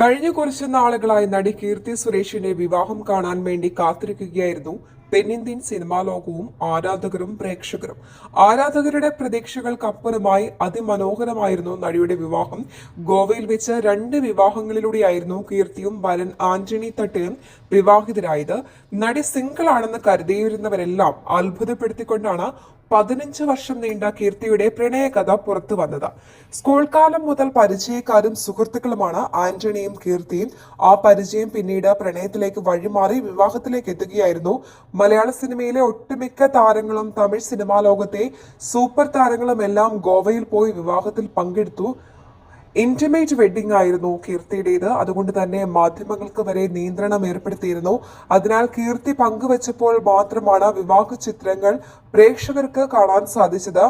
കഴിഞ്ഞ കുറച്ച് നാളുകളായി നടി കീർത്തി സുരേഷിനെ വിവാഹം കാണാൻ വേണ്ടി കാത്തിരിക്കുകയായിരുന്നു തെന്നിന്ത്യൻ സിനിമാ ലോകവും ആരാധകരും പ്രേക്ഷകരും. ആരാധകരുടെ പ്രതീക്ഷകൾക്കപ്പുറമായി അതിമനോഹരമായിരുന്നു നടിയുടെ വിവാഹം. ഗോവയിൽ വെച്ച് രണ്ട് വിവാഹങ്ങളിലൂടെയായിരുന്നു കീർത്തിയും വരൻ ആന്റണി തട്ടിലും വിവാഹിതരായത്. നടി സിംഗിൾ ആണെന്ന് കരുതിയിരുന്നവരെല്ലാം അത്ഭുതപ്പെടുത്തിക്കൊണ്ടാണ് പതിനഞ്ച് വർഷം നീണ്ട കീർത്തിയുടെ പ്രണയകഥ പുറത്തു വന്നത്. സ്കൂൾ കാലം മുതൽ പരിചയക്കാരും സുഹൃത്തുക്കളുമാണ് ആന്റണിയും കീർത്തിയും. ആ പരിചയം പിന്നീട് പ്രണയത്തിലേക്ക് വഴിമാറി വിവാഹത്തിലേക്ക് എത്തുകയായിരുന്നു മലയാള സിനിമയിലെ ഒട്ടുമിക്ക താരങ്ങളും തമിഴ് സിനിമാ ലോകത്തെ സൂപ്പർ താരങ്ങളും എല്ലാം ഗോവയിൽ പോയി വിവാഹത്തിൽ പങ്കെടുത്തു. ഇന്റിമേറ്റ് വെഡ്ഡിംഗ് ആയിരുന്നു കീർത്തിയുടേത്. അതുകൊണ്ട് തന്നെ മാധ്യമങ്ങൾക്ക് വരെ നിയന്ത്രണം ഏർപ്പെടുത്തിയിരുന്നു. അതിനാൽ കീർത്തി പങ്കുവച്ചപ്പോൾ മാത്രമാണ് വിവാഹ ചിത്രങ്ങൾ പ്രേക്ഷകർക്ക് കാണാൻ സാധിച്ചത്.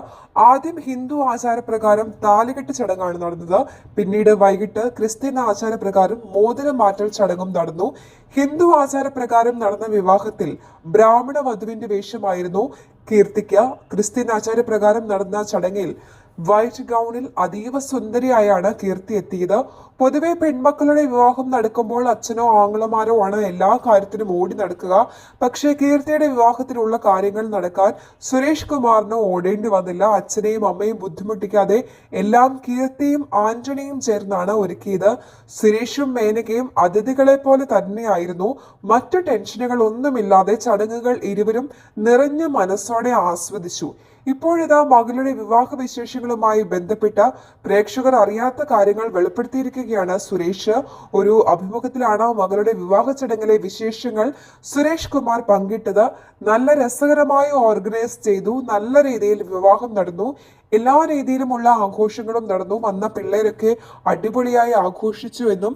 ആദ്യം ഹിന്ദു ആചാരപ്രകാരം താലികെട്ട് ചടങ്ങാണ് നടന്നത്. പിന്നീട് വൈകിട്ട് ക്രിസ്ത്യൻ ആചാരപ്രകാരം മോതിരം മാറ്റൽ ചടങ്ങും നടന്നു. ഹിന്ദു ആചാരപ്രകാരം നടന്ന വിവാഹത്തിൽ ബ്രാഹ്മണ വധുവിന്റെ വേഷമായിരുന്നു കീർത്തിക്ക്. ക്രിസ്ത്യൻ ആചാരപ്രകാരം നടന്ന ചടങ്ങിൽ വൈറ്റ് ഗൗണിൽ അതീവ സുന്ദരിയായാണ് കീർത്തി എത്തിയത്. പൊതുവെ പെൺമക്കളുടെ വിവാഹം നടക്കുമ്പോൾ അച്ഛനോ ആങ്ങളമാരോ ആണ് എല്ലാ കാര്യത്തിനും ഓടി നടക്കുക. പക്ഷേ കീർത്തിയുടെ വിവാഹത്തിനുള്ള കാര്യങ്ങൾ നടക്കാൻ സുരേഷ് കുമാറിന് ഓടേണ്ടി വന്നില്ല. അച്ഛനെയും അമ്മയും ബുദ്ധിമുട്ടിക്കാതെ എല്ലാം കീർത്തിയും ആന്റണിയും ചേർന്നാണ് ഒരുക്കിയത്. സുരേഷും മേനകയും അതിഥികളെ പോലെ തന്നെയായിരുന്നു. മറ്റു ടെൻഷനുകൾ ഒന്നുമില്ലാതെ ചടങ്ങുകൾ ഇരുവരും നിറഞ്ഞ മനസ്സോടെ ആസ്വദിച്ചു. ഇപ്പോഴിതാ മകളുടെ വിവാഹ വിശേഷങ്ങളുമായി ബന്ധപ്പെട്ട പ്രേക്ഷകർ അറിയാത്ത കാര്യങ്ങൾ വെളിപ്പെടുത്തിയിരിക്കുകയാണ് സുരേഷ്. ഒരു അഭിമുഖത്തിലാണ് മകളുടെ വിവാഹ ചടങ്ങിലെ വിശേഷങ്ങൾ സുരേഷ് കുമാർ പങ്കിട്ടത്. നല്ല രസകരമായി ഓർഗനൈസ് ചെയ്തു നല്ല രീതിയിൽ വിവാഹം നടന്നു. എല്ലാ രീതിയിലുമുള്ള ആഘോഷങ്ങളും നടന്നു. വന്ന പിള്ളേരൊക്കെ അടിപൊളിയായി ആഘോഷിച്ചു എന്നും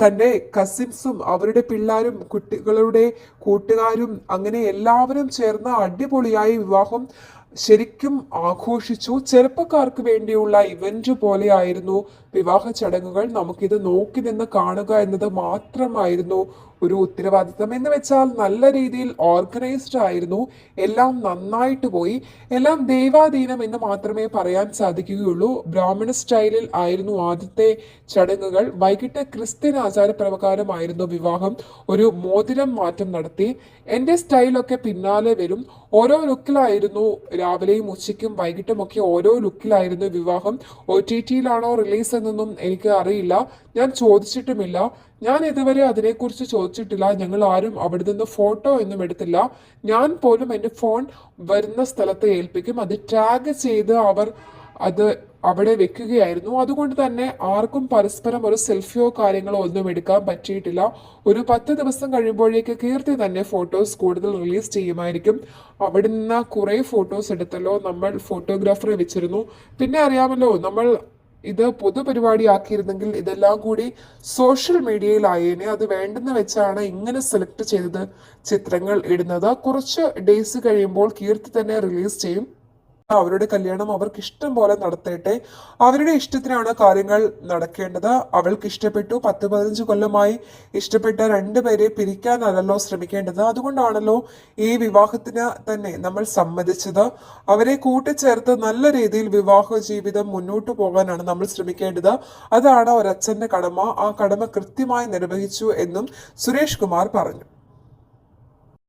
തന്റെ കസിൻസും അവരുടെ പിള്ളേരും കുട്ടികളുടെ കൂട്ടുകാരും അങ്ങനെ എല്ലാവരും ചേർന്ന് അടിപൊളിയായി വിവാഹം ശരിക്കും ആഘോഷിച്ചു. ചെറുപ്പക്കാർക്ക് വേണ്ടിയുള്ള ഇവന്റ് പോലെയായിരുന്നു വിവാഹ ചടങ്ങുകൾ. നമുക്കിത് നോക്കി നിന്ന് കാണുക എന്നത് മാത്രമായിരുന്നു ഒരു ഉത്തരവാദിത്തം എന്ന് വെച്ചാൽ നല്ല രീതിയിൽ ഓർഗനൈസ്ഡ് ആയിരുന്നു. എല്ലാം നന്നായിട്ട് പോയി. എല്ലാം ദൈവാധീനം എന്ന് മാത്രമേ പറയാൻ സാധിക്കുകയുള്ളൂ. ബ്രാഹ്മണ സ്റ്റൈലിൽ ആയിരുന്നു ആദ്യത്തെ ചടങ്ങുകൾ. വൈകിട്ട് ക്രിസ്ത്യൻ ആചാരപ്രകാരമായിരുന്നു വിവാഹം. ഒരു മോതിരം മാറ്റം നടത്തി. എന്റെ സ്റ്റൈലൊക്കെ പിന്നാലെ വരും. ഓരോ ലുക്കിലായിരുന്നു രാവിലെയും ഉച്ചയ്ക്കും വൈകിട്ടും ഒക്കെ ഓരോ ലുക്കിലായിരുന്നു വിവാഹം. ഒ ടി ടിയിലാണോ റിലീസ് എന്നൊന്നും എനിക്ക് അറിയില്ല. ഞാൻ ചോദിച്ചിട്ടുമില്ല. ഞാൻ ഇതുവരെ അതിനെക്കുറിച്ച് ചോദിച്ചിട്ടില്ല. ഞങ്ങൾ ആരും അവിടെ നിന്ന് ഫോട്ടോ ഒന്നും എടുത്തില്ല. ഞാൻ പോലും എന്റെ ഫോൺ വരുന്ന സ്ഥലത്ത് ഏൽപ്പിക്കും. അത് ടാഗ് ചെയ്ത് അവർ അത് അവിടെ വെക്കുകയായിരുന്നു. അതുകൊണ്ട് തന്നെ ആർക്കും പരസ്പരം ഒരു സെൽഫിയോ കാര്യങ്ങളോ ഒന്നും എടുക്കാൻ പറ്റിയിട്ടില്ല. ഒരു പത്ത് ദിവസം കഴിയുമ്പോഴേക്ക് കീർത്തി തന്നെ ഫോട്ടോസ് കൂടുതൽ റിലീസ് ചെയ്യുമായിരിക്കും. അവിടെ നിന്ന് കുറേ ഫോട്ടോസ് എടുത്തല്ലോ. നമ്മൾ ഫോട്ടോഗ്രാഫറെ വെച്ചിരുന്നു. പിന്നെ അറിയാമല്ലോ നമ്മൾ ഇത് പൊതുപരിപാടിയാക്കിയിരുന്നെങ്കിൽ ഇതെല്ലാം കൂടി സോഷ്യൽ മീഡിയയിലായേനെ അത് വേണ്ടെന്ന് വെച്ചാണ് ഇങ്ങനെ സെലക്ട് ചെയ്തത് ചിത്രങ്ങൾ ഇടുന്നത്. കുറച്ച് ഡേയ്സ് കഴിയുമ്പോൾ കീർത്തി തന്നെ റിലീസ് ചെയ്യും. അവരുടെ കല്യാണം അവർക്ക് ഇഷ്ടം പോലെ നടത്തട്ടെ. അവരുടെ ഇഷ്ടത്തിനാണ് കാര്യങ്ങൾ നടക്കേണ്ടത്. അവൾക്ക് ഇഷ്ടപ്പെട്ടു. പത്ത് പതിനഞ്ച് കൊല്ലമായി ഇഷ്ടപ്പെട്ട രണ്ടുപേരെ പിരിക്കാനല്ലോ ശ്രമിക്കേണ്ടത്. അതുകൊണ്ടാണല്ലോ ഈ വിവാഹത്തിന് തന്നെ നമ്മൾ സമ്മതിച്ചത്. അവരെ കൂട്ടിച്ചേർത്ത് നല്ല രീതിയിൽ വിവാഹ ജീവിതം മുന്നോട്ട് പോകാനാണ് നമ്മൾ ശ്രമിക്കേണ്ടത്. അതാണ് ഒരച്ഛന്റെ കടമ. ആ കടമ കൃത്യമായി നിർവഹിച്ചു എന്നും സുരേഷ് കുമാർ പറഞ്ഞു.